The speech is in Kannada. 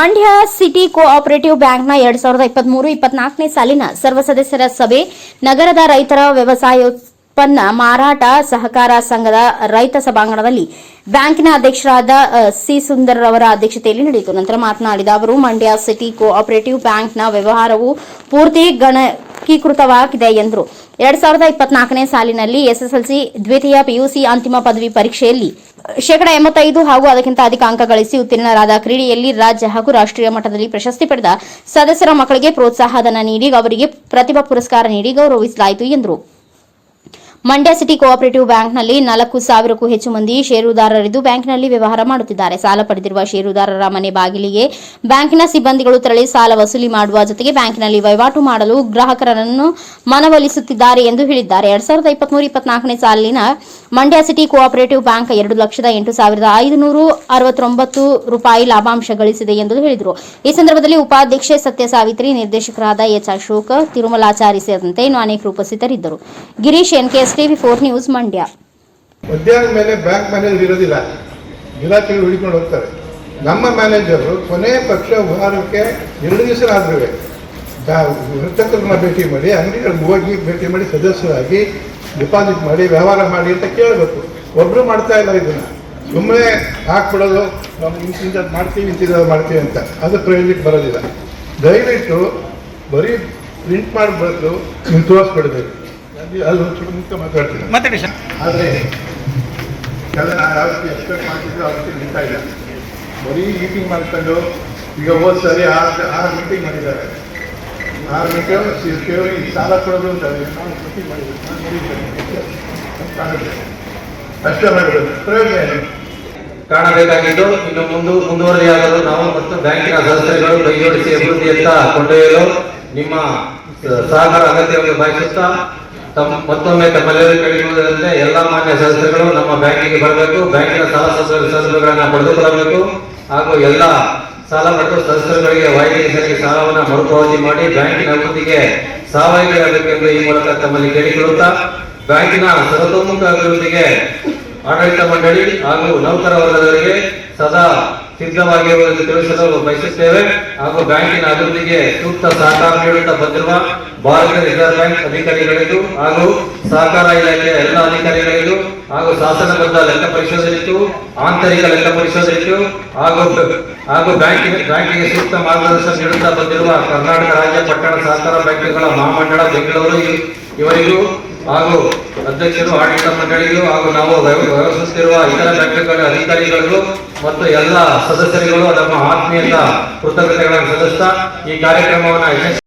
ಮಂಡ್ಯ ಸಿಟಿ ಕೋಆಪರೇಟಿವ್ ಬ್ಯಾಂಕ್ನ ಎರಡ್ ಸಾವಿರದ ಇಪ್ಪತ್ಮೂರು, ಇಪ್ಪತ್ನಾಲ್ಕನೇ ಸಾಲಿನ ಸರ್ವ ಸದಸ್ಯರ ಸಭೆ, ನಗರದ ರೈತರ ವ್ಯವಸಾಯೋತ್ಪನ್ನ ಮಾರಾಟ ಸಹಕಾರ ಸಂಘದ ರೈತ ಸಭಾಂಗಣದಲ್ಲಿ ಬ್ಯಾಂಕಿನ ಅಧ್ಯಕ್ಷರಾದ ಸಿ ಸುಂದರ್ ಅವರ ಅಧ್ಯಕ್ಷತೆಯಲ್ಲಿ ನಡೆಯಿತು. ನಂತರ ಮಾತನಾಡಿದ ಅವರು, ಮಂಡ್ಯ ಸಿಟಿ ಕೋಆಪರೇಟಿವ್ ಬ್ಯಾಂಕ್ನ ವ್ಯವಹಾರವು ಪೂರ್ತಿ ಗಣಕೀಕೃತವಾಗಿದೆ ಎಂದರು. ಎರಡ್ ಸಾವಿರದ ಇಪ್ಪತ್ನಾಲ್ಕನೇ ಸಾಲಿನಲ್ಲಿ ಎಸ್ಎಸ್ಎಲ್ಸಿ ದ್ವಿತೀಯ ಪಿಯುಸಿ ಅಂತಿಮ ಪದವಿ ಪರೀಕ್ಷೆಯಲ್ಲಿ ಶೇಕಡ ಎಂಬತ್ತೈದು ಹಾಗೂ ಅದಕ್ಕಿಂತ ಅಧಿಕ ಅಂಕ ಗಳಿಸಿ ಉತ್ತೀರ್ಣರಾದ ಕ್ರೀಡೆಯಲ್ಲಿ ರಾಜ್ಯ ಹಾಗೂ ರಾಷ್ಟ್ರೀಯ ಮಟ್ಟದಲ್ಲಿ ಪ್ರಶಸ್ತಿ ಪಡೆದ ಸದಸ್ಯರ ಮಕ್ಕಳಿಗೆ ಪ್ರೋತ್ಸಾಹಧನ ನೀಡಿ ಅವರಿಗೆ ಪ್ರತಿಭಾ ಪುರಸ್ಕಾರ ನೀಡಿ ಗೌರವಿಸಲಾಯಿತು ಎಂದರು. ಮಂಡ್ಯ ಸಿಟಿ ಕೋಆಪರೇಟಿವ್ ಬ್ಯಾಂಕ್ನಲ್ಲಿ ನಾಲ್ಕು ಸಾವಿರಕ್ಕೂ ಹೆಚ್ಚು ಮಂದಿ ಷೇರುದಾರರಿದ್ದು ಬ್ಯಾಂಕ್ನಲ್ಲಿ ವ್ಯವಹಾರ ಮಾಡುತ್ತಿದ್ದಾರೆ. ಸಾಲ ಪಡೆದಿರುವ ಷೇರುದಾರರ ಮನೆ ಬಾಗಿಲಿಗೆ ಬ್ಯಾಂಕಿನ ಸಿಬ್ಬಂದಿಗಳು ತೆರಳಿ ಸಾಲ ವಸೂಲಿ ಮಾಡುವ ಜೊತೆಗೆ ಬ್ಯಾಂಕಿನಲ್ಲಿ ವಹಿವಾಟು ಮಾಡಲು ಗ್ರಾಹಕರನ್ನು ಮನವೊಲಿಸುತ್ತಿದ್ದಾರೆ ಎಂದು ಹೇಳಿದ್ದಾರೆ. ಎರಡ್ ಸಾವಿರದ ಇಪ್ಪತ್ಮೂರು, ಇಪ್ಪತ್ನಾಲ್ಕನೇ ಸಾಲಿನ ಮಂಡ್ಯ ಸಿಟಿ ಕೋಆಪರೇಟಿವ್ ಬ್ಯಾಂಕ್ ಎರಡು ಲಕ್ಷದ ಎಂಟು ಸಾವಿರದ ಐದುನೂರು ಅರವತ್ತೊಂಬತ್ತು ರೂಪಾಯಿ ಲಾಭಾಂಶ ಗಳಿಸಿದೆ ಎಂದು ಹೇಳಿದರು. ಈ ಸಂದರ್ಭದಲ್ಲಿ ಉಪಾಧ್ಯಕ್ಷೆ ಸತ್ಯ ಸಾವಿತ್ರಿ ನಿರ್ದೇಶಕರಾದ ಎಚ್ ಅಶೋಕ್ ತಿರುಮಲಾಚಾರಿ ಸೇರಿದಂತೆ ಇನ್ನು ಅನೇಕರು ಉಪಸ್ಥಿತರಿದ್ದರು. Girish, N NKS TV four news Mandya. ಮಧ್ಯಾಹ್ನ ಮೇಲೆ ಬ್ಯಾಂಕ್ ಮ್ಯಾನೇಜರ್ ಇರೋದಿಲ್ಲ. ನಮ್ಮ ಕೊನೆ ಪಕ್ಷ ವಾರಕ್ಕೆ ಎರಡು ದಿವಸ ಆದ್ರೂ ವರ್ತಕರನ್ನ ಭೇಟಿ ಮಾಡಿ ಅಂಗಡಿಗಳಿಗೆ ಹೋಗಿ ಭೇಟಿ ಮಾಡಿ ಸದಸ್ಯರಾಗಿ ಡಿಪಾಸಿಟ್ ಮಾಡಿ ವ್ಯವಹಾರ ಮಾಡಿ ಅಂತ ಕೇಳಬೇಕು. ಒಬ್ಬರು ಮಾಡ್ತಾ ಇಲ್ಲ ಇದನ್ನು. ಸುಮ್ಮನೆ ಹಾಕ್ಬಿಡೋದು ನಾವು ಇಂತಿಂಥದ್ದು ಮಾಡ್ತೀವಿ ಇಂಥದ್ದು ಮಾಡ್ತೀವಿ ಅಂತ. ಅದು ಪ್ರಯೋಜನಕ್ಕೆ ಬರೋದಿಲ್ಲ. ದಯವಿಟ್ಟು ಬರೀ ಪ್ರಿಂಟ್ ಮಾಡಿಬಿಟ್ಟು ನೀವು ತೋರಿಸ್ಬಿಡ್ಬೇಕು ಅಲ್ಲಿ ಅಲ್ಲಿ ಮುಂಚೆ ಮಾತಾಡ್ತೀನಿ. ಮಾತಾಡಿ ಸರ್. ಆದರೆ ಕೆಲ ನಾನು ಯಾವತ್ತು ಎಕ್ಸ್ಪೆಕ್ಟ್ ಮಾಡ್ತಿದ್ರು ಅವತ್ತು ನಿಂತಾ ಇಲ್ಲ. ಬರೀ ಮೀಟಿಂಗ್ ಮಾಡ್ಕೊಂಡು ಈಗ ಹೋದ ಸರಿ ಆರು ಆರು ಮೀಟಿಂಗ್ ಮಾಡಿದ್ದಾರೆ. ಕೇಳಿ ಸಾಲ ಕೊಡೋದು ಅಂತ ನಾನು ಮಾಡಬೇಕು. ಕಾಣಬೇಕಾಗಿದ್ದು, ಇನ್ನು ಮುಂದು ಮುಂದುವರೆಯಾಗಲು ನಾವು ಮತ್ತು ಬ್ಯಾಂಕಿನ ಸದಸ್ಯರುಗಳು ಕೈಜೋಡಿಸಿ ಅಭಿವೃದ್ಧಿಯತ್ತ ಕೊಂಡೊಯ್ಯಲು ನಿಮ್ಮ ಸಹಕಾರ ಅಗತ್ಯವನ್ನು ಬಯಸುತ್ತಾ ತಮ್ಮ, ಮತ್ತೊಮ್ಮೆ ತಮ್ಮೆಲ್ಲರೂ ಕೇಳಿಕೊಳ್ಳುವುದಂತೆ ಎಲ್ಲ ಮಾನ್ಯ ಸದಸ್ಯರುಗಳು ನಮ್ಮ ಬ್ಯಾಂಕಿಗೆ ಬರಬೇಕು. ಬ್ಯಾಂಕಿನ ಸಾಲ ಸಂಸ್ಥೆಗಳನ್ನು ಪಡೆದುಕೊಳ್ಳಬೇಕು. ಹಾಗೂ ಎಲ್ಲ ಸಾಲ ಮತ್ತು ಸದಸ್ಯರುಗಳಿಗೆ ವಾಯಿದೆ ಸಾಲವನ್ನು ಮರುಪಾವತಿ ಮಾಡಿ ಬ್ಯಾಂಕಿನ ಅಭಿವೃದ್ಧಿಗೆ ಸಹಭಾಗಿಯಾಗಬೇಕೆಂದು ಈ ಮೂಲಕ ತಮ್ಮಲ್ಲಿ ಕೇಳಿಕೊಳ್ಳುತ್ತಾ, ಬ್ಯಾಂಕಿನ ಸರ್ವತೋಮುಖ ಅಭಿವೃದ್ಧಿಗೆ ಆಡಳಿತ ಮಂಡಳಿ ಹಾಗೂ ನೌಕರ ವರ್ಗದವರಿಗೆ ಸದಾ ಸಿದ್ಧವಾಗಿರುವುದನ್ನು ತಿಳಿಸಲು ಬಯಸುತ್ತೇವೆ ಹಾಗೂ ಬ್ಯಾಂಕಿನ ಅಭಿವೃದ್ಧಿಗೆ ಸೂಕ್ತ ಸಹಕಾರ ನೀಡುತ್ತಾ ಬಂದಿರುವ ಭಾರತೀಯ ರಿಸರ್ವ್ ಬ್ಯಾಂಕ್ ಅಧಿಕಾರಿಗಳಿಗೂ ಹಾಗೂ ಸಹಕಾರ ಇಲಾಖೆಯ ಎಲ್ಲ ಅಧಿಕಾರಿಗಳಿಗೂ ಹಾಗೂ ಶಾಸನಬದ್ಧ ಲೆಕ್ಕ ಪರಿಶೋಧನೆಗೂ ಆಂತರಿಕ ಲೆಕ್ಕ ಪರಿಶೋಧನೆಗೂ ಹಾಗೂ ಹಾಗೂ ಬ್ಯಾಂಕಿನ ಬ್ಯಾಂಕಿಗೆ ಸೂಕ್ತ ಮಾರ್ಗದರ್ಶನ ನೀಡುತ್ತಾ ಬಂದಿರುವ ಕರ್ನಾಟಕ ರಾಜ್ಯ ಪಟ್ಟಣ ಸಹಕಾರ ಬ್ಯಾಂಕ್ಗಳ ಮಹಾಮಂಡಳ ಬೆಂಗಳೂರು ಇವರಿಗೂ ಹಾಗೂ ಅಧ್ಯಕ್ಷರು ಆಡಳಿತ ಮಂಡಳಿಗೂ ಹಾಗೂ ನಾವು ವ್ಯವ- ವ್ಯವಹರಿಸುತ್ತಿರುವ ಇತರ ಬ್ಯಾಂಕ್ಗಳ ಅಧಿಕಾರಿಗಳಿಗೂ ಮತ್ತು ಎಲ್ಲ ಸದಸ್ಯರುಗಳು ನಮ್ಮ ಆತ್ಮೀಯತ ಕೃತಜ್ಞತೆಗಳನ್ನು ಸಲ್ಲಿಸ್ತಾ ಈ ಕಾರ್ಯಕ್ರಮವನ್ನು